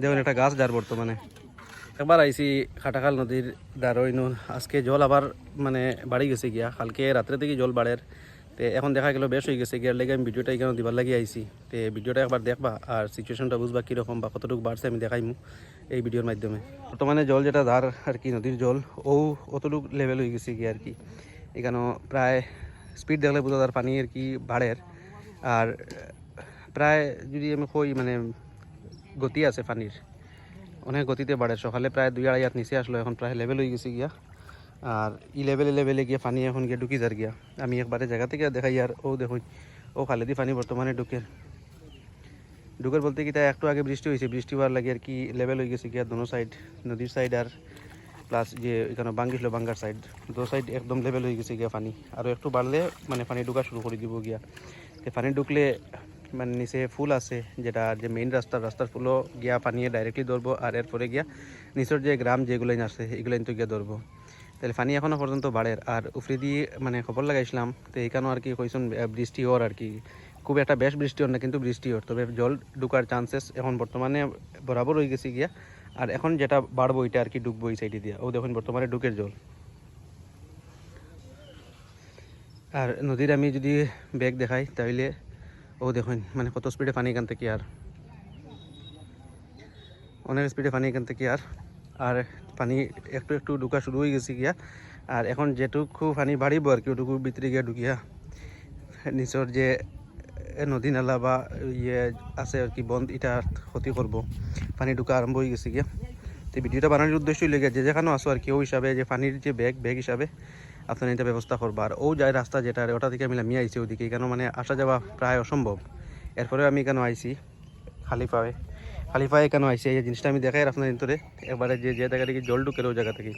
দেখুন একটা গাছ যার বর্তমানে। একবার আইসি খাটাখাল নদীর দারইনু আজকে জল আবার মানে বাড়ি গেছে গিয়া। কালকে রাত্রে থেকে জল বাড়ের। তে এখন দেখা গেল বেশ হয়ে গেছে গিয়ার লেগে আমি ভিডিওটা এখানে দিবার লাগি আইসি তে ভিডিওটা একবার দেখবা আর সিচুয়েশনটা বুঝবা কীরকম বা কতটুকু বাড়ছে আমি দেখাইমু এই ভিডিওর মাধ্যমে। বর্তমানে জল যেটা ধার আর কি নদীর জল ও অতটুকু লেভেল হয়ে গেছে কি আর কি। এখানে প্রায় স্পিড দেখলে বোঝা তার পানি আর কি বাড়ের। আর প্রায় যদি আমি কই মানে গতি আছে পানির অনেক গতিতে বাড়ে সকালে প্রায় দুই আড়াই হাত নিচে আসলো এখন প্রায় লেভেল হয়ে গেছে গিয়া। আর ই লেভেলে লেভেলে গিয়ে পানি এখন গিয়ে ঢুকি যার গিয়া। আমি একবারে জায়গা থেকে দেখাই আর ও দেখুন। ও খালেদি পানি বর্তমানে ঢুকের ঢুকের বলতে কি, তাই একটু আগে বৃষ্টি হয়েছে বৃষ্টি হওয়ার লাগে আর কি লেভেল হয়ে গেছে গিয়া দোনো সাইড নদীর সাইড আর প্লাস যে এখানে বাঙ্গিছিল বাঙ্গার সাইড দো সাইড একদম লেভেল হয়ে গেছে গিয়া পানি। আর একটু বাড়লে মানে পানি ঢুকা শুরু করে দিব গিয়া। পানি ঢুকলে মানে নিচে ফুল আছে, যেটা যে মেইন রাস্তা, রাস্তার ফুলও গিয়া পানিয়ে ডাইরেক্টলি ধরবো আর এরপরে গিয়া নিচের যে গ্রাম যেগুলো আছে এগুলো কিন্তু গিয়া ধরবো। তাহলে পানি এখনও পর্যন্ত বাড়ের আর উফরি দিয়ে মানে খবর লাগাইছিলাম, তো এইখানেও আর কি কইসুন বৃষ্টি হওয়ার আর কি। খুব একটা বেশ বৃষ্টি হর না, কিন্তু বৃষ্টি হর তবে জল ঢুকার চান্সেস এখন বর্তমানে বরাবর হয়ে গেছে গিয়া। আর এখন যেটা বাড়বো এটা আর কি ঢুকবো এই সাইডে দিয়া। ও দেখুন, বর্তমানে ডুকের জল। আর নদীর আমি যদি ব্যাগ দেখাই, তাহলে ও দেখুন মানে কত স্পিডে পানি এখান থেকে আর। অনেক স্পিডে পানি এখান থেকে আর আর পানি একটু একটু ঢুকা শুরু হয়ে গেছে গিয়া। আর এখন যেটুকু পানি বাড়িব আর কি, ওটুকু ভিতরে গিয়া ঢুকিয়া, নিচর যে নদী নালা বা ইয়ে আছে আর কি বন্ধ এটা ক্ষতি করব। পানি ঢুকা আরম্ভ হয়ে গেছে গিয়া। তো ভিডিওটা বানানোর উদ্দেশ্যই লেগে, যে যেখানেও আসো আর কি, ও হিসাবে যে পানির যে ব্যাগ ব্যাগ হিসাবে আপনারা এটা ব্যবস্থা করবা আর ও যায় রাস্তা যেটা, ওটা থেকে আমি নামিয়ে আইছি ওদিকে। এখানে মানে আসা যাওয়া প্রায় অসম্ভব। এরপরেও আমি এখানে আইছি? খালি পায়ে খালি পায়ে কেন আইসি এই জিনিসটা আমি দেখাই আপনার ভিতরে। এবারে যে জায়গা থেকে জল ঢুকে ওই জায়গা থেকে।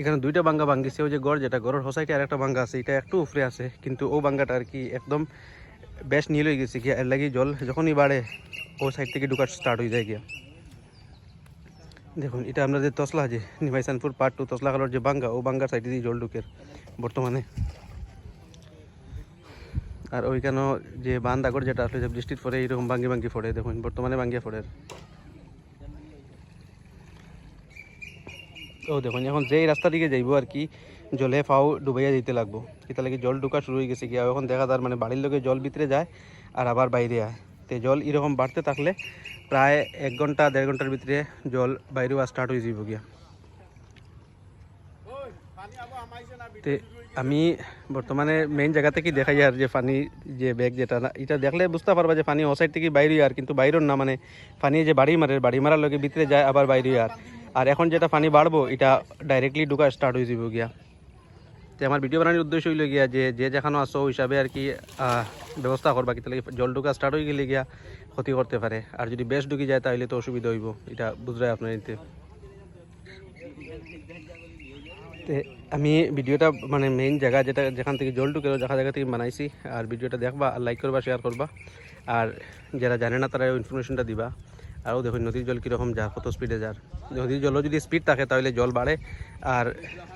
এখানে দুইটা বাঙ্গা ভাঙ্গিছে ওই যে গড় যেটা, গড়ের হোসাইটে আর একটা বাঙ্গা আছে। এটা একটু উপরে আছে, কিন্তু ও বাঙ্গাটা আর কি একদম বেশ নীল হয়ে গেছে কি এর লাগে জল যখনই বাড়ে, ও সাইড থেকে ঢুকার স্টার্ট হয়ে যায় গিয়া। দেখুন, এটা আমরা যে তসলা যে নিমাইসানপুর পার্ট টু তসলা কালোর যে বাঙ্গা, ও বাঙ্গার সাইডে দিয়ে জল ঢুকের বর্তমানে। আর ওইখানেও যে বান দাগর যেটা আসলে যে বৃষ্টির পরে এরকম ভাঙ্গি ভাঙ্গি ফোড়ে, দেখুন, বর্তমানে ভাঙ্গিয়া ফোড়ে ও দেখুন, এখন যেই রাস্তা দিকে যাইবো আর কি, জলে ফাও ডুবাইয়া যেতে লাগবো। এটা লাগে জল ঢুকা শুরু হয়ে গেছে গিয়া এখন দেখা যার মানে বাড়ির লোকে জল ভিতরে যায় আর আবার বাইরে আয়। তো জল এরকম বাড়তে থাকলে প্রায় এক ঘণ্টা, দেড় ঘণ্টার ভিতরে জল বাইরেও স্টার্ট হয়ে যাব গিয়া। তে আমি বর্তমানে মেইন জায়গা থেকে দেখাই আর যে পানি যে ব্যাগ যেটা এটা দেখলে বুঝতে পারবা যে পানি ও সাইড থেকে বাইরে আর, কিন্তু বাইরের না মানে পানি যে বাড়ি মারে, বাড়ি মারার লগে ভিতরে যায় আবার বাইরে আর। আর এখন যেটা পানি বাড়বো, এটা ডাইরেক্টলি ঢুকা স্টার্ট হয়ে যাব গিয়া। তো আমার ভিডিও বানানোর উদ্দেশ্য হইল গিয়া যে যে যেখানে আসো হিসাবে আর কি ব্যবস্থা করবা, কি তাহলে জল ঢুকা স্টার্ট হয়ে গেলে গিয়া ক্ষতি করতে পারে। আর যদি বেশ ঢুকি যায় তাহলে তো অসুবিধা হইব, এটা বুঝরাই আপনার নিতে আমি ভিডিওটা মানে মেইন জায়গা যেটা, যেখান থেকে জল ঢুকে জায়গা জায়গা থেকে বানাইছি, আর ভিডিওটা দেখবা, আর লাইক করবা শেয়ার করবা। আর যারা জানে না তারা ইনফরমেশনটা দিবা। আরও দেখুন নদীর জল কীরকম যা, কত স্পিডে যার। নদীর জলও যদি স্পিড থাকে, তাহলে জল বাড়ে আর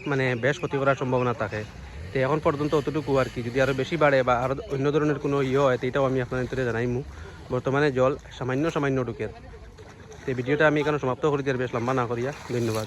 মানে বেশ ক্ষতি করার সম্ভাবনা থাকে। তো এখন পর্যন্ত অতটুকু আর কি। যদি আরও বেশি বাড়ে বা আরও অন্য ধরনের কোনো ইয়ে হয়, তো এটাও আমি আপনাদের জানাইমু। বর্তমানে জল সামান্য সামান্য ঢুকে। তো ভিডিওটা আমি এখানে সমাপ্ত করে দিয়ে বেশ লম্বা না করিয়া। ধন্যবাদ।